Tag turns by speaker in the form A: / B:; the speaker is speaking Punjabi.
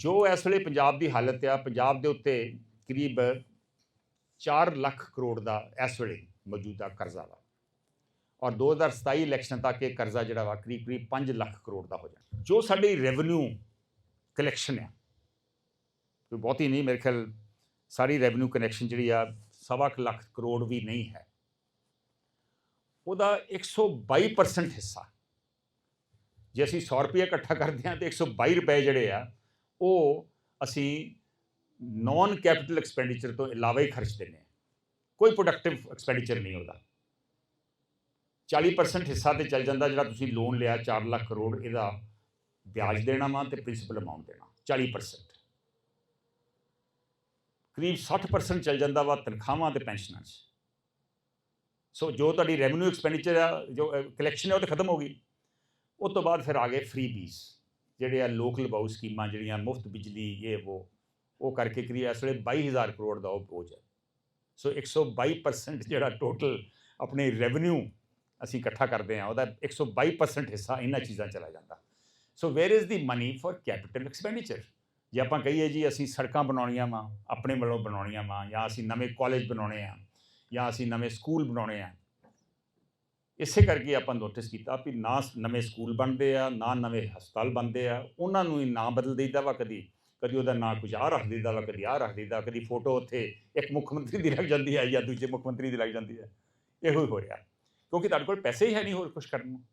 A: ਜੋ ਇਸ ਵੇਲੇ ਪੰਜਾਬ ਦੀ ਹਾਲਤ ਆ, ਪੰਜਾਬ ਦੇ ਉੱਤੇ ਕਰੀਬ 4 ਲੱਖ ਕਰੋੜ ਦਾ ਇਸ ਵੇਲੇ ਮੌਜੂਦਾ ਕਰਜ਼ਾ ਵਾ। ਔਰ 2027 ਇਲੈਕਸ਼ਨ ਤੱਕ ਇਹ ਕਰਜ਼ਾ ਜਿਹੜਾ ਵਾ, ਕਰੀਬ ਕਰੀਬ 5 ਲੱਖ ਕਰੋੜ ਦਾ ਹੋ ਜਾਣਾ। ਜੋ ਸਾਡੀ ਰੈਵਨਿਊ ਕਲੈਕਸ਼ਨ ਆ, ਕੋਈ ਬਹੁਤੀ ਨਹੀਂ, ਮੇਰੇ ਖਿਆਲ ਸਾਰੀ ਰੈਵਨਿਊ ਕਨੈਕਸ਼ਨ ਜਿਹੜੀ ਆ, ਸਵਾ ਕੁ ਲੱਖ ਕਰੋੜ ਵੀ ਨਹੀਂ ਹੈ। ਉਹਦਾ 122% ਹਿੱਸਾ, ਜੇ ਅਸੀਂ 100 ਰੁਪਏ ਇਕੱਠਾ ਕਰਦੇ ਹਾਂ, ਤੇ 122 ਰੁਪਏ ਜਿਹੜੇ ਆ ਉਹ ਅਸੀਂ ਨਾਨ ਕੈਪੀਟਲ ਐਕਸਪੈਂਡੀਚਰ ਤੋਂ ਇਲਾਵਾ ਹੀ ਖਰਚ ਦਿੰਦੇ ਹਾਂ। ਕੋਈ ਪ੍ਰੋਡਕਟਿਵ ਐਕਸਪੈਂਡੀਚਰ ਨਹੀਂ ਉਹਦਾ। 40% ਹਿੱਸਾ ਤੇ ਚੱਲ ਜਾਂਦਾ ਜਿਹੜਾ ਤੁਸੀਂ ਲੋਨ ਲਿਆ 4 ਲੱਖ ਕਰੋੜ, ਇਹਦਾ ਵਿਆਜ ਦੇਣਾ ਵਾ ਤੇ ਪ੍ਰਿੰਸੀਪਲ ਅਮਾਉਂਟ ਦੇਣਾ 40% ਕਰੀਬ 60% ਚੱਲ ਜਾਂਦਾ ਵਾ ਤਨਖਾਹਾਂ ਤੇ ਪੈਨਸ਼ਨਾਂ 'ਚ ਸੋ ਜੋ ਤੁਹਾਡੀ ਰੈਵਨਿਊ ਐਕਸਪੈਂਡੀਚਰ ਆ, ਜੋ ਕਲੈਕਸ਼ਨ ਹੈ ਉਹ ਤਾਂ ਖਤਮ ਹੋ ਗਈ। ਉਸ ਤੋਂ ਬਾਅਦ ਫਿਰ ਆ ਗਏ ਫ੍ਰੀ ਬੀਜ ਜਿਹੜੇ ਆ ਲੋਕਲ ਬਾਊ ਸਕੀਮਾਂ ਜਿਹੜੀਆਂ ਮੁਫਤ ਬਿਜਲੀ, ਇਹ ਉਹ ਉਹ ਕਰਕੇ ਕਰੀ ਇਸ ਵੇਲੇ 22000 ਕਰੋੜ ਦਾ ਉਹ ਬੋਝ ਹੈ। ਸੋ 122% ਜਿਹੜਾ ਟੋਟਲ ਆਪਣੇ ਰੈਵਨਿਊ ਅਸੀਂ ਇਕੱਠਾ ਕਰਦੇ ਹਾਂ, ਉਹਦਾ 122% ਹਿੱਸਾ ਇਹਨਾਂ ਚੀਜ਼ਾਂ ਚਲਾ ਜਾਂਦਾ। So where is the money for capital expenditure ਜੇ ਆਪਾਂ ਕਹੀਏ ਜੀ, ਅਸੀਂ ਸੜਕਾਂ ਬਣਾਉਣੀਆਂ ਵਾ, ਆਪਣੇ ਵੱਲੋਂ ਬਣਾਉਣੀਆਂ ਵਾ, ਜਾਂ ਅਸੀਂ ਨਵੇਂ ਕਾਲਜ ਬਣਾਉਣੇ ਆ, ਜਾਂ ਅਸੀਂ ਨਵੇਂ ਸਕੂਲ ਬਣਾਉਣੇ ਆ ਇਸੇ ਕਰਕੇ ਆਪਾਂ ਨੋਟਿਸ ਕੀਤਾ ਵੀ ਨਾ ਨਵੇਂ ਸਕੂਲ ਬਣਦੇ ਆ, ਨਾ ਨਵੇਂ ਹਸਪਤਾਲ ਬਣਦੇ ਆ, ਉਹਨਾਂ ਨੂੰ ਹੀ ਨਾਂ ਬਦਲ ਦੇਈਦਾ ਵਾ ਕਦੀ ਕਦੀ ਉਹਦਾ ਨਾਂ ਕੁਝ ਆ ਰੱਖ ਦੇਈਦਾ ਵਾ, ਕਦੀ ਆ ਰੱਖ ਦੇਈਦਾ ਕਦੀ ਫੋਟੋ ਉੱਥੇ ਇੱਕ ਮੁੱਖ ਮੰਤਰੀ ਦੀ ਲੱਗ ਜਾਂਦੀ ਹੈ ਜਾਂ ਦੂਜੇ ਮੁੱਖ ਮੰਤਰੀ ਦੀ ਲੱਗ ਜਾਂਦੀ ਹੈ। ਇਹੋ ਹੀ ਹੋ ਰਿਹਾ। ਕਿਉਂਕਿ ਤੁਹਾਡੇ ਕੋਲ ਪੈਸੇ ਹੀ ਹੈ ਨਹੀਂ ਹੋਰ ਕੁਝ ਕਰਨ ਨੂੰ।